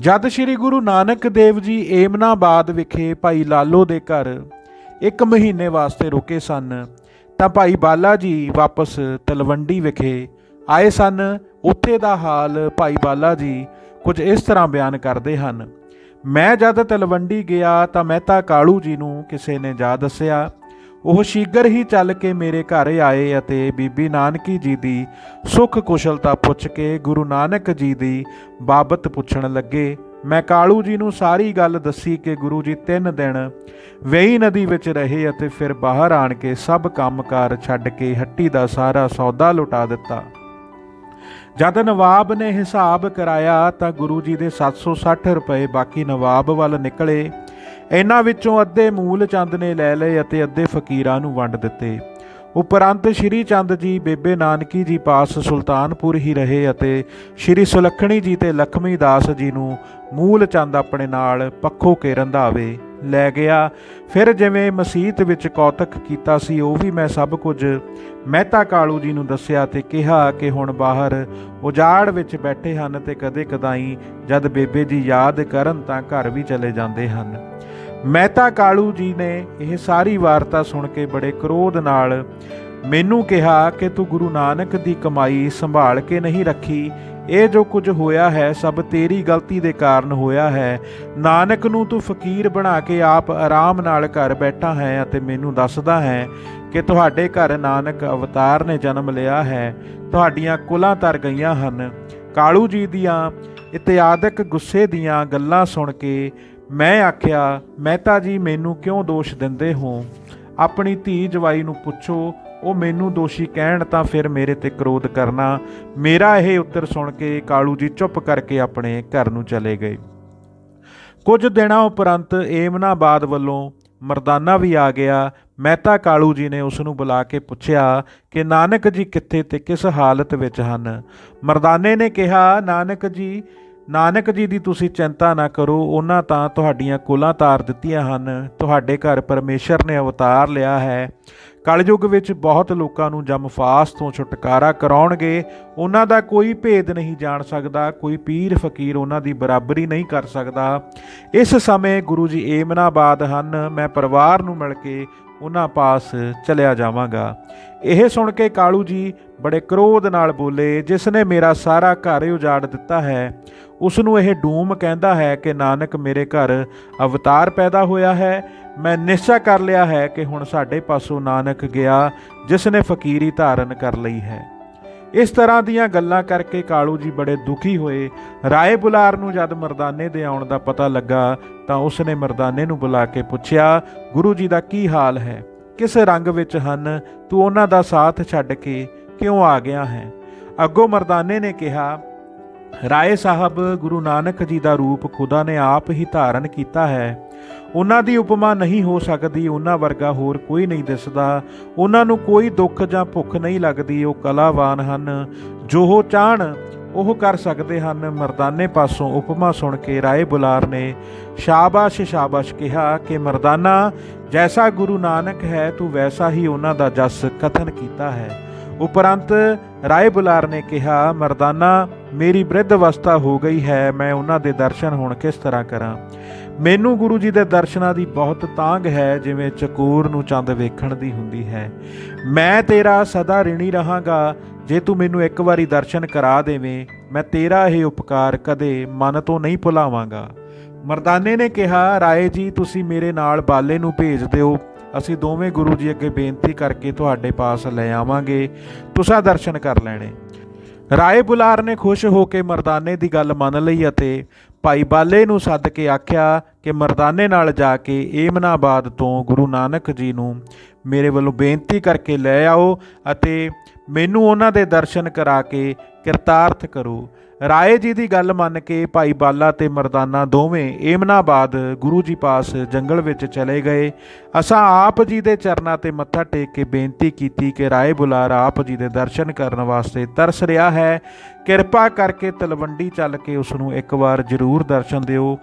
ਜਦ ਸ੍ਰੀ ਗੁਰੂ ਨਾਨਕ ਦੇਵ ਜੀ ਏਮਨਾਬਾਦ ਵਿਖੇ ਭਾਈ ਲਾਲੋ ਦੇ ਘਰ ਇੱਕ ਮਹੀਨੇ ਵਾਸਤੇ ਰੁਕੇ ਸਨ, ਤਾਂ ਭਾਈ ਬਾਲਾ ਜੀ ਵਾਪਸ ਤਲਵੰਡੀ ਵਿਖੇ ਆਏ ਸਨ। ਉੱਥੇ ਦਾ ਹਾਲ ਭਾਈ ਬਾਲਾ ਜੀ ਕੁਝ ਇਸ ਤਰ੍ਹਾਂ ਬਿਆਨ ਕਰਦੇ ਹਨ। ਮੈਂ ਜਦ ਤਲਵੰਡੀ ਗਿਆ ਤਾਂ ਮਹਿਤਾ ਕਾਲੂ ਜੀ ਨੂੰ ਕਿਸੇ ਨੇ ਜਾ ਦੱਸਿਆ। ਉਹ ਸ਼ੀਗਰ ਹੀ ਚੱਲ ਕੇ ਮੇਰੇ ਘਰ ਆਏ ਅਤੇ ਬੀਬੀ ਨਾਨਕੀ ਜੀ ਦੀ ਸੁੱਖ ਕੁਸ਼ਲਤਾ ਪੁੱਛ ਕੇ ਗੁਰੂ ਨਾਨਕ ਜੀ ਦੀ ਬਾਬਤ ਪੁੱਛਣ ਲੱਗੇ। ਮੈਂ ਕਾਲੂ ਜੀ ਨੂੰ ਸਾਰੀ ਗੱਲ ਦੱਸੀ ਕਿ ਗੁਰੂ ਜੀ ਤਿੰਨ ਦਿਨ ਵੇਈ ਨਦੀ ਵਿੱਚ ਰਹੇ ਅਤੇ ਫਿਰ ਬਾਹਰ ਆਣ ਕੇ ਸਭ ਕੰਮਕਾਰ ਛੱਡ ਕੇ ਹੱਟੀ ਦਾ ਸਾਰਾ ਸੌਦਾ ਲੁਟਾ ਦਿੱਤਾ। ਜਦ ਨਵਾਬ ਨੇ ਹਿਸਾਬ ਕਰਾਇਆ ਤਾਂ ਗੁਰੂ ਜੀ ਦੇ 760 ਰੁਪਏ ਬਾਕੀ ਨਵਾਬ ਵੱਲ ਨਿਕਲੇ। ਇਹਨਾਂ ਵਿੱਚੋਂ ਅੱਧੇ ਮੂਲ ਚੰਦ ਨੇ ਲੈ ਲਏ ਅਤੇ ਅੱਧੇ ਫਕੀਰਾਂ ਨੂੰ ਵੰਡ ਦਿੱਤੇ। ਉਪਰੰਤ ਸ਼੍ਰੀ ਚੰਦ ਜੀ, ਬੇਬੇ ਨਾਨਕੀ ਜੀ ਪਾਸ ਸੁਲਤਾਨਪੁਰ ਹੀ ਰਹੇ ਅਤੇ ਸ਼੍ਰੀ ਸੁਲੱਖਣੀ ਜੀ ਤੇ ਲਖਮੀ ਦਾਸ ਜੀ ਨੂੰ ਮੂਲ ਚੰਦ ਆਪਣੇ ਨਾਲ ਪੱਖੋ ਕੇ ਰੰਧਾਵੇ ਲੈ ਗਿਆ। ਫਿਰ ਜਿਵੇਂ ਮਸੀਤ ਵਿੱਚ ਕੌਤਕ ਕੀਤਾ ਸੀ, ਉਹ ਵੀ ਮੈਂ ਸਭ ਕੁਝ ਮਹਿਤਾ ਕਾਲੂ ਜੀ ਨੂੰ ਦੱਸਿਆ ਤੇ ਕਿਹਾ ਕਿ ਹੁਣ ਬਾਹਰ ਉਜਾੜ ਵਿੱਚ ਬੈਠੇ ਹਨ ਤੇ ਕਦੇ ਕਦਾਈ ਜਦ ਬੇਬੇ ਜੀ ਯਾਦ ਕਰਨ ਤਾਂ ਘਰ ਵੀ ਚਲੇ ਜਾਂਦੇ ਹਨ। ਮਹਿਤਾ ਕਾਲੂ ਜੀ ਨੇ ਇਹ ਸਾਰੀ ਵਾਰਤਾ ਸੁਣ ਕੇ ਬੜੇ ਕ੍ਰੋਧ ਨਾਲ ਮੈਨੂੰ ਕਿਹਾ ਕਿ ਤੂੰ ਗੁਰੂ ਨਾਨਕ ਦੀ ਕਮਾਈ ਸੰਭਾਲ ਕੇ ਨਹੀਂ ਰੱਖੀ। ਇਹ ਜੋ ਕੁਝ ਹੋਇਆ ਹੈ, ਸਭ ਤੇਰੀ ਗਲਤੀ ਦੇ ਕਾਰਨ ਹੋਇਆ ਹੈ। ਨਾਨਕ ਨੂੰ ਤੂੰ ਫਕੀਰ ਬਣਾ ਕੇ ਆਪ ਆਰਾਮ ਨਾਲ ਘਰ ਬੈਠਾ ਹੈ ਅਤੇ ਮੈਨੂੰ ਦੱਸਦਾ ਹੈ ਕਿ ਤੁਹਾਡੇ ਘਰ ਨਾਨਕ ਅਵਤਾਰ ਨੇ ਜਨਮ ਲਿਆ ਹੈ। ਤੁਹਾਡੀਆਂ ਕੁਲਾਂ ਤਰ ਗਈਆਂ ਹਨ। ਕਾਲੂ ਜੀ ਦੀਆਂ ਇਤਿਆਦਕ ਗੁੱਸੇ ਦੀਆਂ ਗੱਲਾਂ ਸੁਣ ਕੇ ਮੈਂ ਆਖਿਆ, ਮਹਿਤਾ ਜੀ ਮੈਨੂੰ ਕਿਉਂ ਦੋਸ਼ ਦਿੰਦੇ ਹੋ? ਆਪਣੀ ਧੀ ਜਵਾਈ ਨੂੰ ਪੁੱਛੋ, ਉਹ ਮੈਨੂੰ ਦੋਸ਼ੀ ਕਹਿਣ ਤਾਂ ਫਿਰ ਮੇਰੇ ਤੇ ਕ੍ਰੋਧ ਕਰਨਾ। ਮੇਰਾ ਇਹ ਉੱਤਰ ਸੁਣ ਕੇ ਕਾਲੂ ਜੀ ਚੁੱਪ ਕਰਕੇ ਆਪਣੇ ਘਰ ਨੂੰ ਚਲੇ ਗਏ। ਕੁਝ ਦਿਨਾਂ ਉਪਰੰਤ ਏਮਨਾਬਾਦ ਵੱਲੋਂ ਮਰਦਾਨਾ ਵੀ ਆ ਗਿਆ। ਮਹਿਤਾ ਕਾਲੂ ਜੀ ਨੇ ਉਸ ਨੂੰ ਬੁਲਾ ਕੇ ਪੁੱਛਿਆ ਕਿ ਨਾਨਕ ਜੀ ਕਿੱਥੇ ਤੇ ਕਿਸ ਹਾਲਤ ਵਿੱਚ ਹਨ? ਮਰਦਾਨੇ ਨੇ ਕਿਹਾ, ਨਾਨਕ ਜੀ ਨਾਨਕ ਜੀ ਦੀ ਤੁਸੀਂ ਚਿੰਤਾ ਨਾ ਕਰੋ, ਉਹਨਾਂ ਤਾਂ ਤੁਹਾਡੀਆਂ ਕੁਲਾਂ ਤਾਰ ਦਿੱਤੀਆਂ ਹਨ। ਤੁਹਾਡੇ ਘਰ ਪਰਮੇਸ਼ਰ ਨੇ ਅਵਤਾਰ ਲਿਆ ਹੈ। ਕਲਯੁਗ ਵਿੱਚ ਬਹੁਤ ਲੋਕਾਂ ਨੂੰ ਜਮਫਾਸ ਤੋਂ ਛੁਟਕਾਰਾ ਕਰਾਉਣਗੇ। ਉਹਨਾਂ ਦਾ ਕੋਈ ਭੇਦ ਨਹੀਂ ਜਾਣ ਸਕਦਾ, ਕੋਈ ਪੀਰ ਫਕੀਰ ਉਹਨਾਂ ਦੀ ਬਰਾਬਰੀ ਨਹੀਂ ਕਰ ਸਕਦਾ। ਇਸ ਸਮੇਂ ਗੁਰੂ ਜੀ ਏਮਨਾਬਾਦ ਹਨ। ਮੈਂ ਪਰਿਵਾਰ ਨੂੰ ਮਿਲ ਕੇ ਉਹਨਾਂ ਪਾਸ ਚਲਿਆ ਜਾਵਾਂਗਾ। ਇਹ ਸੁਣ ਕੇ ਕਾਲੂ ਜੀ ਬੜੇ ਕ੍ਰੋਧ ਨਾਲ ਬੋਲੇ, ਜਿਸ ਨੇ ਮੇਰਾ ਸਾਰਾ ਘਰ ਉਜਾੜ ਦਿੱਤਾ ਹੈ ਉਸ ਨੂੰ ਇਹ ਡੂਮ ਕਹਿੰਦਾ ਹੈ ਕਿ, ਨਾਨਕ, ਮੇਰੇ ਘਰ ਅਵਤਾਰ ਪੈਦਾ ਹੋਇਆ ਹੈ। ਮੈਂ ਨਿਸ਼ਚਾ ਕਰ ਲਿਆ ਹੈ ਕਿ ਹੁਣ ਸਾਡੇ ਪਾਸੋਂ ਨਾਨਕ ਗਿਆ, ਜਿਸ ਨੇ ਫਕੀਰੀ ਧਾਰਨ ਕਰ ਲਈ ਹੈ। ਇਸ ਤਰ੍ਹਾਂ ਦੀਆਂ ਗੱਲਾਂ ਕਰਕੇ ਕਾਲੂ ਜੀ ਬੜੇ ਦੁਖੀ ਹੋਏ। ਰਾਏ ਬੁਲਾਰ ਨੂੰ ਜਦ ਮਰਦਾਨੇ ਦੇ ਆਉਣ ਦਾ ਪਤਾ ਲੱਗਾ, ਤਾਂ ਉਸ ਨੇ ਮਰਦਾਨੇ ਨੂੰ ਬੁਲਾ ਕੇ ਪੁੱਛਿਆ, ਗੁਰੂ ਜੀ ਦਾ ਕੀ ਹਾਲ ਹੈ? ਕਿਸ ਰੰਗ ਵਿੱਚ ਹਨ? ਤੂੰ ਉਹਨਾਂ ਦਾ ਸਾਥ ਛੱਡ ਕੇ ਕਿਉਂ ਆ ਗਿਆ ਹੈ? ਅੱਗੋਂ ਮਰਦਾਨੇ ਨੇ ਕਿਹਾ ਰਾਏ ਸਾਹਿਬ ਗੁਰੂ ਨਾਨਕ ਜੀ ਦਾ ਰੂਪ ਖੁਦਾ ਨੇ ਆਪ ਹੀ ਧਾਰਨ ਕੀਤਾ ਹੈ। ਉਹਨਾਂ ਦੀ ਉਪਮਾ ਨਹੀਂ ਹੋ ਸਕਦੀ, ਉਹਨਾਂ ਵਰਗਾ ਹੋਰ ਕੋਈ ਨਹੀਂ ਦਿਸਦਾ। ਉਹਨਾਂ ਨੂੰ ਕੋਈ ਦੁੱਖ ਜਾਂ ਭੁੱਖ ਨਹੀਂ ਲੱਗਦੀ, ਉਹ ਕਲਾਵਾਨ ਹਨ। ਜੋ ਉਹ ਚਾਹਣ, ਉਹ ਕਰ ਸਕਦੇ ਹਨ। ਮਰਦਾਨੇ ਪਾਸੋਂ ਉਪਮਾ ਸੁਣ ਕੇ ਰਾਏ ਬੁਲਾਰ ਨੇ, ਸ਼ਾਬਾਸ਼ ਸ਼ਾਬਾਸ਼ ਕਿਹਾ ਕਿ, ਮਰਦਾਨਾ, ਜੈਸਾ ਗੁਰੂ ਨਾਨਕ ਹੈ, ਤੂੰ ਵੈਸਾ ਹੀ ਉਹਨਾਂ ਦਾ ਜਸ ਕਥਨ ਕੀਤਾ ਹੈ। ਉਪਰੰਤ ਰਾਏ ਬੁਲਾਰ ਨੇ ਕਿਹਾ, ਮਰਦਾਨਾ ਮੇਰੀ ਬ੍ਰਿਧ ਅਵਸਥਾ ਹੋ ਗਈ ਹੈ, ਮੈਂ ਉਹਨਾਂ ਦੇ ਦਰਸ਼ਨ ਹੁਣ ਕਿਸ ਤਰ੍ਹਾਂ ਕਰਾਂ? ਮੈਨੂੰ ਗੁਰੂ ਜੀ ਦੇ ਦਰਸ਼ਨਾਂ ਦੀ ਬਹੁਤ ਤਾਂਗ ਹੈ, ਜਿਵੇਂ ਚਕੂਰ ਨੂੰ ਚੰਦ ਵੇਖਣ ਦੀ ਹੁੰਦੀ ਹੈ। ਮੈਂ ਤੇਰਾ ਸਦਾ ਰਿਣੀ ਰਹਾਂਗਾ, ਜੇ ਤੂੰ ਮੈਨੂੰ ਇੱਕ ਵਾਰੀ ਦਰਸ਼ਨ ਕਰਾ ਦੇਵੇਂ, ਮੈਂ ਤੇਰਾ ਇਹ ਉਪਕਾਰ ਕਦੇ ਮਨ ਤੋਂ ਨਹੀਂ ਭੁਲਾਵਾਂਗਾ। ਮਰਦਾਨੇ ਨੇ ਕਿਹਾ, ਰਾਏ ਜੀ, ਤੁਸੀਂ ਮੇਰੇ ਨਾਲ ਬਾਲੇ ਨੂੰ ਭੇਜ ਦਿਓ। ਅਸੀਂ ਦੋਵੇਂ ਗੁਰੂ ਜੀ ਅੱਗੇ ਬੇਨਤੀ ਕਰਕੇ ਤੁਹਾਡੇ ਪਾਸ ਲੈ ਆਵਾਂਗੇ। ਤੁਸੀਂ ਦਰਸ਼ਨ ਕਰ ਲੈਣੇ। ਰਾਏ ਬੁਲਾਰ ਨੇ ਖੁਸ਼ ਹੋ ਕੇ ਮਰਦਾਨੇ ਦੀ ਗੱਲ ਮੰਨ ਲਈ ਅਤੇ ਭਾਈ ਬਾਲੇ ਨੂੰ ਸੱਦ ਕੇ ਆਖਿਆ ਕਿ ਮਰਦਾਨੇ ਨਾਲ ਜਾ ਕੇ ਏਮਨਾਬਾਦ ਤੋਂ ਗੁਰੂ ਨਾਨਕ ਜੀ ਨੂੰ ਮੇਰੇ ਵੱਲੋਂ ਬੇਨਤੀ ਕਰਕੇ ਲੈ ਆਓ ਅਤੇ ਮੈਨੂੰ ਉਹਨਾਂ ਦੇ ਦਰਸ਼ਨ ਕਰਾ ਕੇ ਕਿਰਤਾਰਥ ਕਰੋ। ਰਾਏ ਜੀ ਦੀ ਗੱਲ ਮੰਨ ਕੇ ਭਾਈ ਬਾਲਾ ਤੇ ਮਰਦਾਨਾ ਦੋਵੇਂ ਏਮਨਾਬਾਦ ਗੁਰੂ ਜੀ ਪਾਸ ਜੰਗਲ ਵਿੱਚ ਚਲੇ ਗਏ। ਅਸਾਂ ਆਪ ਜੀ ਦੇ ਚਰਨਾਂ ਤੇ ਮੱਥਾ ਟੇਕ ਕੇ ਬੇਨਤੀ ਕੀਤੀ ਕਿ ਰਾਏ ਬੁਲਾਰ ਆਪ ਜੀ ਦੇ ਦਰਸ਼ਨ ਕਰਨ ਵਾਸਤੇ ਤਰਸ ਰਿਹਾ ਹੈ। ਕਿਰਪਾ ਕਰਕੇ ਤਲਵੰਡੀ ਚੱਲ ਕੇ ਉਸ ਨੂੰ ਇੱਕ ਵਾਰ ਜ਼ਰੂਰ ਦਰਸ਼ਨ ਦਿਓ।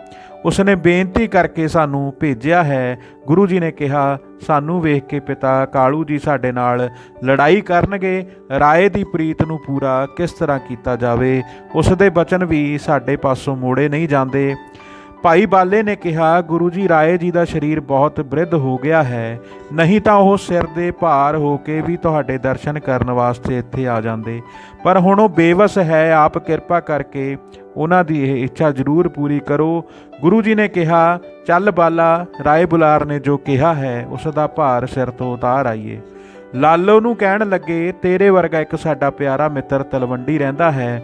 ਉਸਨੇ ਬੇਨਤੀ ਕਰਕੇ ਸਾਨੂੰ ਭੇਜਿਆ ਹੈ। ਗੁਰੂ ਜੀ ਨੇ ਕਿਹਾ ਸਾਨੂੰ ਵੇਖ ਕੇ ਪਿਤਾ ਕਾਲੂ ਜੀ ਸਾਡੇ ਨਾਲ ਲੜਾਈ ਕਰਨਗੇ, ਰਾਏ ਦੀ ਪ੍ਰੀਤ ਨੂੰ ਪੂਰਾ ਕਿਸ ਤਰ੍ਹਾਂ ਕੀਤਾ ਜਾਵੇ ਉਸ ਦੇ ਬਚਨ ਵੀ ਸਾਡੇ ਪਾਸੋਂ ਮੋੜੇ ਨਹੀਂ ਜਾਂਦੇ। ਭਾਈ ਬਾਲੇ ਨੇ ਕਿਹਾ, ਗੁਰੂ ਜੀ, ਰਾਏ ਜੀ ਦਾ ਸਰੀਰ ਬਹੁਤ ਬ੍ਰਿਧ ਹੋ ਗਿਆ ਹੈ। ਨਹੀਂ ਤਾਂ ਉਹ ਸਿਰ ਦੇ ਭਾਰ ਹੋ ਕੇ ਵੀ ਤੁਹਾਡੇ ਦਰਸ਼ਨ ਕਰਨ ਵਾਸਤੇ ਇੱਥੇ ਆ ਜਾਂਦੇ। ਪਰ ਹੁਣ ਉਹ ਬੇਵਸ ਹੈ, ਆਪ ਕਿਰਪਾ ਕਰਕੇ ਉਹਨਾਂ ਦੀ ਇਹ ਇੱਛਾ ਜ਼ਰੂਰ ਪੂਰੀ ਕਰੋ। ਗੁਰੂ ਜੀ ਨੇ ਕਿਹਾ, ਚੱਲ ਬਾਲਾ, ਰਾਏ ਬੁਲਾਰ ਨੇ ਜੋ ਕਿਹਾ ਹੈ, ਉਸ ਦਾ ਭਾਰ ਸਿਰ ਤੋਂ ਉਤਾਰ ਆਈਏ। ਲਾਲੋ ਨੂੰ ਕਹਿਣ ਲੱਗੇ, ਤੇਰੇ ਵਰਗਾ ਇੱਕ ਸਾਡਾ ਪਿਆਰਾ ਮਿੱਤਰ ਤਲਵੰਡੀ ਰਹਿੰਦਾ ਹੈ।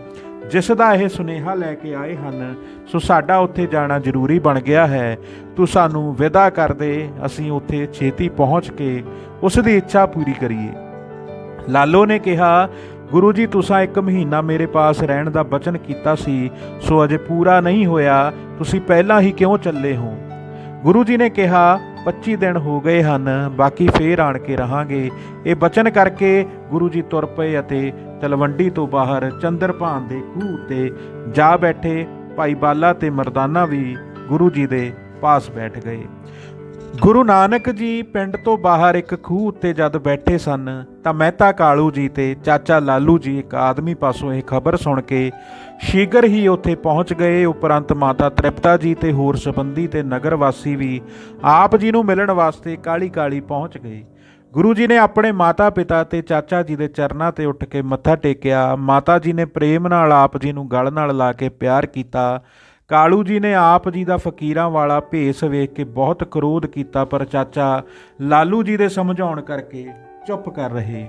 ਜਿਸ ਦਾ ਇਹ ਸੁਨੇਹਾ ਲੈ ਕੇ ਆਏ ਹਨ, ਸੋ ਸਾਡਾ ਉੱਥੇ ਜਾਣਾ ਜ਼ਰੂਰੀ ਬਣ ਗਿਆ ਹੈ। ਤੂੰ ਸਾਨੂੰ ਵਿਦਾ ਕਰ ਦੇ, ਅਸੀਂ ਉੱਥੇ ਛੇਤੀ ਪਹੁੰਚ ਕੇ ਉਸ ਦੀ ਇੱਛਾ ਪੂਰੀ ਕਰੀਏ। ਲਾਲੋ ਨੇ ਕਿਹਾ, ਗੁਰੂ ਜੀ, ਤੁਸੀਂ ਇੱਕ ਮਹੀਨਾ ਮੇਰੇ ਪਾਸ ਰਹਿਣ ਦਾ ਬਚਨ ਕੀਤਾ ਸੀ, ਸੋ ਅਜੇ ਪੂਰਾ ਨਹੀਂ ਹੋਇਆ, ਤੁਸੀਂ ਪਹਿਲਾਂ ਹੀ ਕਿਉਂ ਚੱਲੇ ਹੋ? ਗੁਰੂ ਜੀ ਨੇ ਕਿਹਾ 25 ਦਿਨ ਹੋ ਗਏ ਹਨ, ਬਾਕੀ ਫੇਰ ਆਣ ਕੇ ਰਹਾਂਗੇ। ਇਹ ਬਚਨ ਕਰਕੇ ਗੁਰੂ ਜੀ ਤੁਰ ਪਏ ਅਤੇ ਤਲਵੰਡੀ ਤੋਂ ਬਾਹਰ ਚੰਦਰਭਾਨ ਦੇ ਖੂਹ ਤੇ ਜਾ ਬੈਠੇ। ਭਾਈ ਬਾਲਾ ਤੇ ਮਰਦਾਨਾ ਵੀ ਗੁਰੂ ਜੀ ਦੇ ਪਾਸ ਬੈਠ ਗਏ। ਗੁਰੂ ਨਾਨਕ ਜੀ ਪਿੰਡ ਤੋਂ ਬਾਹਰ ਇੱਕ ਖੂਹ ਉੱਤੇ ਜਦ ਬੈਠੇ ਸਨ, ਤਾਂ ਮਹਿਤਾ ਕਾਲੂ ਜੀ ਤੇ ਚਾਚਾ ਲਾਲੂ ਜੀ ਇੱਕ ਆਦਮੀ ਪਾਸੋਂ ਇਹ ਖਬਰ ਸੁਣ ਕੇ ਸ਼ੀਘਰ ਹੀ ਉੱਥੇ ਪਹੁੰਚ ਗਏ। ਉਪਰੰਤ ਮਾਤਾ ਤ੍ਰਿਪਤਾ ਜੀ ਤੇ ਹੋਰ ਸੰਬੰਧੀ ਤੇ ਨਗਰ ਵਾਸੀ ਵੀ ਆਪ ਜੀ ਨੂੰ ਮਿਲਣ ਵਾਸਤੇ ਕਾਲੀ ਕਾਲੀ ਪਹੁੰਚ ਗਏ। ਗੁਰੂ ਜੀ ਨੇ ਆਪਣੇ ਮਾਤਾ ਪਿਤਾ ਤੇ ਚਾਚਾ ਜੀ ਦੇ ਚਰਨਾਂ ਤੇ ਉੱਠ ਕੇ ਮੱਥਾ ਟੇਕਿਆ। ਮਾਤਾ ਜੀ ਨੇ ਪ੍ਰੇਮ ਨਾਲ ਆਪ ਜੀ ਨੂੰ ਗਲ ਨਾਲ ਲਾ ਕੇ ਪਿਆਰ ਕੀਤਾ। ਕਾਲੂ ਜੀ ਨੇ ਆਪ ਜੀ ਦਾ ਫਕੀਰਾਂ ਵਾਲਾ ਭੇਸ ਵੇਖ ਕੇ ਬਹੁਤ ਕਰੋਧ ਕੀਤਾ, ਪਰ ਚਾਚਾ ਲਾਲੂ ਜੀ ਦੇ ਸਮਝਾਉਣ ਕਰਕੇ ਚੁੱਪ ਕਰ ਰਹੇ।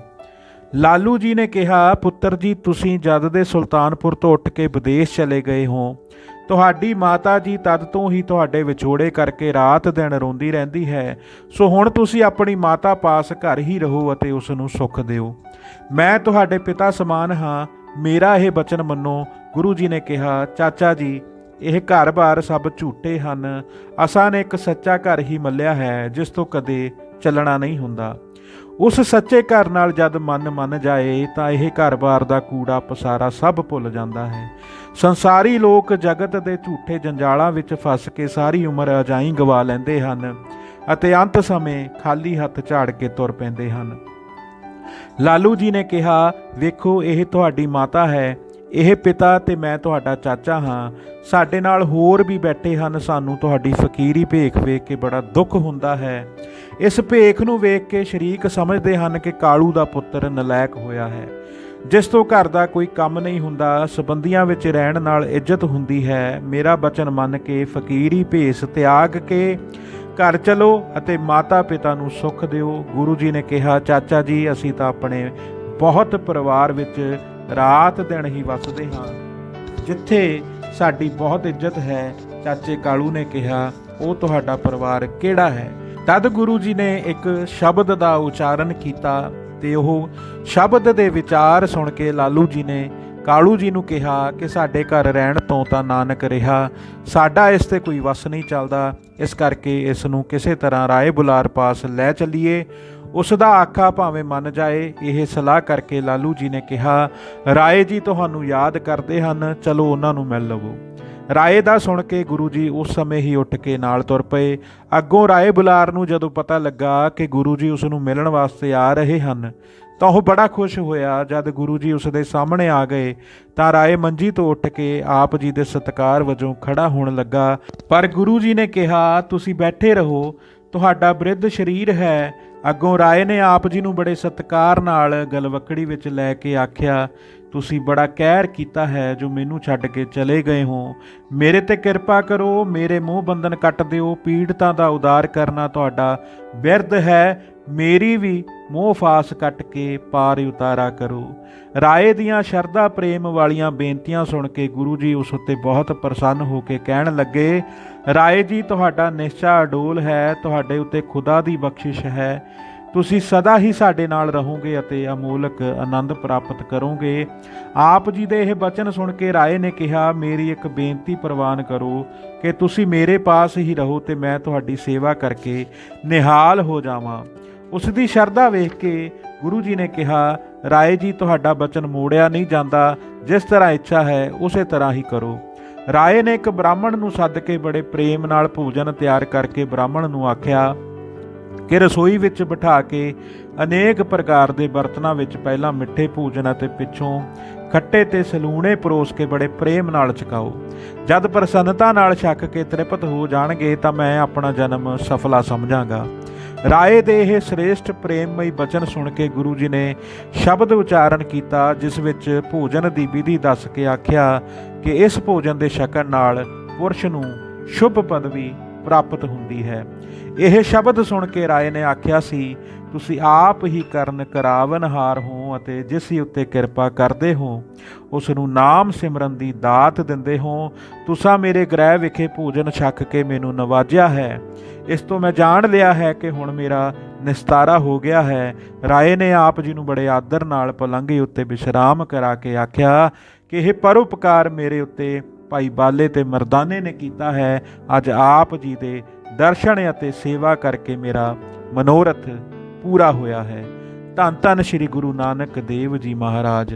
ਲਾਲੂ ਜੀ ਨੇ ਕਿਹਾ, ਪੁੱਤਰ ਜੀ, ਤੁਸੀਂ ਜਦ ਦੇ ਸੁਲਤਾਨਪੁਰ ਤੋਂ ਉੱਠ ਕੇ ਵਿਦੇਸ਼ ਚਲੇ ਗਏ ਹੋ, ਤੁਹਾਡੀ ਮਾਤਾ ਜੀ ਤਦ ਤੋਂ ਹੀ ਤੁਹਾਡੇ ਵਿਛੋੜੇ ਕਰਕੇ ਰਾਤ ਦਿਨ ਰੋਂਦੀ ਰਹਿੰਦੀ ਹੈ, ਸੋ ਹੁਣ ਤੁਸੀਂ ਆਪਣੀ ਮਾਤਾ ਪਾਸ ਘਰ ਹੀ ਰਹੋ ਅਤੇ ਉਸ ਨੂੰ ਸੁੱਖ ਦਿਓ। ਮੈਂ ਤੁਹਾਡੇ ਪਿਤਾ ਸਮਾਨ ਹਾਂ, ਮੇਰਾ ਇਹ ਬਚਨ ਮੰਨੋ। ਗੁਰੂ ਜੀ ਨੇ ਕਿਹਾ, ਚਾਚਾ ਜੀ ਇਹ ਘਰ-ਬਾਰ ਸਭ ਝੂਠੇ ਹਨ। ਅਸਾਂ ਨੇ ਇੱਕ ਸੱਚਾ ਘਰ ਹੀ ਮੱਲਿਆ ਹੈ, ਜਿਸ ਤੋਂ ਕਦੇ ਚੱਲਣਾ ਨਹੀਂ ਹੁੰਦਾ। ਉਸ ਸੱਚੇ ਘਰ ਨਾਲ ਜਦ ਮਨ ਮੰਨ ਜਾਏ, ਤਾਂ ਇਹ ਘਰ-ਬਾਰ ਦਾ ਕੂੜਾ ਪਸਾਰਾ ਸਭ ਭੁੱਲ ਜਾਂਦਾ ਹੈ। ਸੰਸਾਰੀ ਲੋਕ ਜਗਤ ਦੇ ਝੂਠੇ ਜੰਜਾਲਾਂ ਵਿੱਚ ਫਸ ਕੇ ਸਾਰੀ ਉਮਰ ਅਜਾਈ ਗਵਾ ਲੈਂਦੇ ਹਨ ਅਤੇ ਅੰਤ ਸਮੇਂ ਖਾਲੀ ਹੱਥ ਝਾੜ ਕੇ ਤੁਰ ਪੈਂਦੇ ਹਨ। ਲਾਲੂ ਜੀ ਨੇ ਕਿਹਾ, ਵੇਖੋ, ਇਹ ਤੁਹਾਡੀ ਮਾਤਾ ਹੈ ਇਹ ਪਿਤਾ ਤੇ ਮੈਂ ਤੁਹਾਡਾ ਚਾਚਾ ਹਾਂ। ਸਾਡੇ ਨਾਲ ਹੋਰ ਵੀ ਬੈਠੇ ਹਨ। ਸਾਨੂੰ ਤੁਹਾਡੀ ਫਕੀਰੀ ਭੇਖ ਵੇਖ ਕੇ ਬੜਾ ਦੁੱਖ ਹੁੰਦਾ ਹੈ। ਇਸ ਭੇਖ ਨੂੰ ਵੇਖ ਕੇ ਸ਼ਰੀਕ ਸਮਝਦੇ ਹਨ ਕਿ ਕਾਲੂ ਦਾ ਪੁੱਤਰ ਨਲਾਇਕ ਹੋਇਆ ਹੈ। ਜਿਸ ਤੋਂ ਘਰ ਦਾ ਕੋਈ ਕੰਮ ਨਹੀਂ ਹੁੰਦਾ, ਸਬੰਧੀਆਂ ਵਿੱਚ ਰਹਿਣ ਨਾਲ ਇੱਜ਼ਤ ਹੁੰਦੀ ਹੈ। ਮੇਰਾ ਬਚਨ ਮੰਨ ਕੇ ਫਕੀਰੀ ਭੇਸ ਤਿਆਗ ਕੇ ਘਰ ਚਲੋ ਅਤੇ ਮਾਤਾ ਪਿਤਾ ਨੂੰ ਸੁੱਖ ਦਿਓ। ਗੁਰੂ ਜੀ ਨੇ ਕਿਹਾ, ਚਾਚਾ ਜੀ, ਅਸੀਂ ਤਾਂ ਆਪਣੇ ਬਹੁਤ ਪਰਿਵਾਰ ਵਿੱਚ ਰਾਤ ਦਿਨ ਹੀ ਵਸਦੇ ਹਾਂ। ਜਿੱਥੇ ਸਾਡੀ ਬਹੁਤ ਇੱਜ਼ਤ ਹੈ, ਚਾਚੇ ਕਾਲੂ ਨੇ ਕਿਹਾ, ਉਹ ਤੁਹਾਡਾ ਪਰਿਵਾਰ ਕਿਹੜਾ ਹੈ? ਤਦ ਗੁਰੂ ਜੀ ਨੇ ਇੱਕ ਸ਼ਬਦ ਦਾ ਉਚਾਰਨ ਕੀਤਾ ਤੇ ਉਹ ਸ਼ਬਦ ਦੇ ਵਿਚਾਰ ਸੁਣ ਕੇ ਲਾਲੂ ਜੀ ਨੇ ਕਾਲੂ ਜੀ ਨੂੰ ਕਿਹਾ ਕਿ ਸਾਡੇ ਘਰ ਰਹਿਣ ਤੋਂ ਤਾਂ ਨਾਨਕ ਰਿਹਾ, ਸਾਡਾ ਇਸ ਤੇ ਕੋਈ ਵਸ ਨਹੀਂ ਚੱਲਦਾ। ਇਸ ਕਰਕੇ ਇਸ ਨੂੰ ਕਿਸੇ ਤਰ੍ਹਾਂ ਰਾਏ ਬੁਲਾਰ ਪਾਸ ਲੈ ਚੱਲੀਏ। ਉਸ ਦਾ ਆਖਾ ਭਾਵੇਂ ਮੰਨ ਜਾਏ, ਇਹ ਸਲਾਹ ਕਰਕੇ ਲਾਲੂ ਜੀ ਨੇ ਕਿਹਾ, ਰਾਏ ਜੀ ਤੁਹਾਨੂੰ ਯਾਦ ਕਰਦੇ ਹਨ, ਚਲੋ ਉਹਨਾਂ ਨੂੰ ਮਿਲ ਲਵੋ। ਰਾਏ ਦਾ ਸੁਣ ਕੇ ਗੁਰੂ ਜੀ ਉਸ ਸਮੇਂ ਹੀ ਉੱਠ ਕੇ ਨਾਲ ਤੁਰ ਪਏ। ਅੱਗੋਂ ਰਾਏ ਬੁਲਾਰ ਨੂੰ ਜਦੋਂ ਪਤਾ ਲੱਗਾ ਕਿ ਗੁਰੂ ਜੀ ਉਸ ਨੂੰ ਮਿਲਣ ਵਾਸਤੇ ਆ ਰਹੇ ਹਨ, ਤਾਂ ਉਹ ਬੜਾ ਖੁਸ਼ ਹੋਇਆ। ਜਦ ਗੁਰੂ ਜੀ ਉਸ ਦੇ ਸਾਹਮਣੇ ਆ ਗਏ, ਤਾਂ ਰਾਏ ਮੰਜੀ ਤੋਂ ਉੱਠ ਕੇ ਆਪ ਜੀ ਦੇ ਸਤਕਾਰ ਵਜੋਂ ਖੜਾ ਹੋਣ ਲੱਗਾ। ਪਰ ਗੁਰੂ ਜੀ ਨੇ ਕਿਹਾ, ਤੁਸੀਂ ਬੈਠੇ ਰਹੋ, ਤੁਹਾਡਾ ਬ੍ਰਿਧ ਸਰੀਰ ਹੈ ਅੱਗੋਂ ਰਾਏ ਨੇ ਆਪ ਜੀ ਨੂੰ ਬੜੇ ਸਤਿਕਾਰ ਨਾਲ ਗਲਵਕੜੀ ਵਿੱਚ ਲੈ ਕੇ ਆਖਿਆ ਤੁਸੀਂ ਬੜਾ ਕਹਿਰ ਕੀਤਾ ਹੈ ਜੋ ਮੈਨੂੰ ਛੱਡ ਕੇ ਚਲੇ ਗਏ ਹੋ। ਮੇਰੇ ਤੇ ਕਿਰਪਾ ਕਰੋ, ਮੇਰੇ ਮੂੰਹ ਬੰਧਨ ਕੱਟ ਦਿਓ, ਪੀੜਤਾਂ ਦਾ ਉਦਾਰ ਕਰਨਾ ਤੁਹਾਡਾ ਬਿਰਧ ਹੈ। ਮੇਰੀ ਵੀ ਮੋਹ ਫਾਸ ਕੱਟ ਕੇ ਪਾਰ ਉਤਾਰਾ ਕਰੋ। ਰਾਏ ਦੀਆਂ ਸ਼ਰਧਾ ਪ੍ਰੇਮ ਵਾਲੀਆਂ ਬੇਨਤੀਆਂ ਸੁਣ ਕੇ ਗੁਰੂ ਜੀ ਉਸ ਉੱਤੇ ਬਹੁਤ ਪ੍ਰਸੰਨ ਹੋ ਕੇ ਕਹਿਣ ਲੱਗੇ, ਰਾਏ ਜੀ, ਤੁਹਾਡਾ ਨਿਸ਼ਚਾ ਅਡੋਲ ਹੈ, ਤੁਹਾਡੇ ਉੱਤੇ ਖੁਦਾ ਦੀ ਬਖਸ਼ਿਸ਼ ਹੈ। ਤੁਸੀਂ ਸਦਾ ਹੀ ਸਾਡੇ ਨਾਲ ਰਹੋਗੇ ਅਤੇ ਅਮੋਲਕ ਆਨੰਦ ਪ੍ਰਾਪਤ ਕਰੋਗੇ। ਆਪ ਜੀ ਦੇ ਇਹ ਬਚਨ ਸੁਣ ਕੇ ਰਾਏ ਨੇ ਕਿਹਾ, ਮੇਰੀ ਇੱਕ ਬੇਨਤੀ ਪ੍ਰਵਾਨ ਕਰੋ ਕਿ ਤੁਸੀਂ ਮੇਰੇ ਪਾਸ ਹੀ ਰਹੋ ਤੇ ਮੈਂ ਤੁਹਾਡੀ ਸੇਵਾ ਕਰਕੇ ਨਿਹਾਲ ਹੋ ਜਾਵਾਂ। ਉਸ ਦੀ ਸ਼ਰਧਾ ਵੇਖ ਕੇ ਗੁਰੂ ਜੀ ਨੇ ਕਿਹਾ, ਰਾਏ ਜੀ, ਤੁਹਾਡਾ ਬਚਨ ਮੋੜਿਆ ਨਹੀਂ ਜਾਂਦਾ। ਜਿਸ ਤਰ੍ਹਾਂ ਇੱਛਾ ਹੈ, ਉਸੇ ਤਰ੍ਹਾਂ ਹੀ ਕਰੋ। ਰਾਏ ਨੇ ਇੱਕ ਬ੍ਰਾਹਮਣ ਨੂੰ ਸੱਦ ਕੇ ਬੜੇ ਪ੍ਰੇਮ ਨਾਲ ਭੋਜਨ ਤਿਆਰ ਕਰਕੇ ਬ੍ਰਾਹਮਣ ਨੂੰ ਆਖਿਆ ਕਿ ਰਸੋਈ ਵਿੱਚ ਬਿਠਾ ਕੇ ਅਨੇਕ ਪ੍ਰਕਾਰ ਦੇ ਬਰਤਨਾਂ ਵਿੱਚ ਪਹਿਲਾਂ ਮਿੱਠੇ ਭੋਜਨ ਅਤੇ ਪਿੱਛੋਂ ਖੱਟੇ ਤੇ ਸਲੂਣੇ ਪਰੋਸ ਕੇ ਬੜੇ ਪ੍ਰੇਮ ਨਾਲ ਛਕਾਓ। ਜਦ ਪ੍ਰਸੰਨਤਾ ਨਾਲ ਛਕ ਕੇ ਤ੍ਰਿਪਤ ਹੋ ਜਾਣਗੇ ਤਾਂ ਮੈਂ ਆਪਣਾ ਜਨਮ ਸਫਲਾ ਸਮਝਾਂਗਾ। ਰਾਏ ਦੇ ਇਹ ਸ੍ਰੇਸ਼ਟ ਪ੍ਰੇਮਮਈ ਬਚਨ ਸੁਣ ਕੇ ਗੁਰੂ ਜੀ ਨੇ ਸ਼ਬਦ ਉਚਾਰਨ ਕੀਤਾ, ਜਿਸ ਵਿੱਚ ਭੋਜਨ ਦੀ ਵਿਧੀ ਦੱਸ ਕੇ ਆਖਿਆ ਕਿ ਇਸ ਭੋਜਨ ਦੇ ਛਕਣ ਨਾਲ ਪੁਰਸ਼ ਨੂੰ ਸ਼ੁਭ ਪਦਵੀ ਪ੍ਰਾਪਤ ਹੁੰਦੀ ਹੈ। ਇਹ ਸ਼ਬਦ ਸੁਣ ਕੇ ਰਾਏ ਨੇ ਆਖਿਆ ਸੀ, ਤੁਸੀਂ ਆਪ ਹੀ ਕਰਨ ਕਰਾਵਨਹਾਰ ਹੋ ਅਤੇ ਜਿਸ ਉੱਤੇ ਕਿਰਪਾ ਕਰਦੇ ਹੋ ਉਸ ਨੂੰ ਨਾਮ ਸਿਮਰਨ ਦੀ ਦਾਤ ਦਿੰਦੇ ਹੋ, ਤੁਸਾਂ ਮੇਰੇ ਗ੍ਰਹਿ ਵਿਖੇ ਭੋਜਨ ਛਕ ਕੇ ਮੈਨੂੰ ਨਵਾਜਿਆ ਹੈ। ਇਸ ਤੋਂ ਮੈਂ ਜਾਣ ਲਿਆ ਹੈ ਕਿ ਹੁਣ ਮੇਰਾ ਨਿਸਤਾਰਾ ਹੋ ਗਿਆ ਹੈ। ਰਾਏ ਨੇ ਆਪ ਜੀ ਨੂੰ ਬੜੇ ਆਦਰ ਨਾਲ ਪਲੰਘੇ ਉੱਤੇ ਵਿਸ਼ਰਾਮ ਕਰਾ ਕੇ ਆਖਿਆ ਕਿ ਇਹ ਪਰਉਪਕਾਰ ਮੇਰੇ ਉੱਤੇ ਭਾਈ ਬਾਲੇ ਤੇ ਮਰਦਾਨੇ ਨੇ ਕੀਤਾ ਹੈ, ਅੱਜ ਆਪ ਜੀ ਦੇ ਦਰਸ਼ਨ ਅਤੇ ਸੇਵਾ ਕਰਕੇ ਮੇਰਾ ਮਨੋਰਥ ਪੂਰਾ ਹੋਇਆ ਹੈ। ਧੰਨ ਧੰਨ ਸ੍ਰੀ ਗੁਰੂ ਨਾਨਕ ਦੇਵ ਜੀ ਮਹਾਰਾਜ।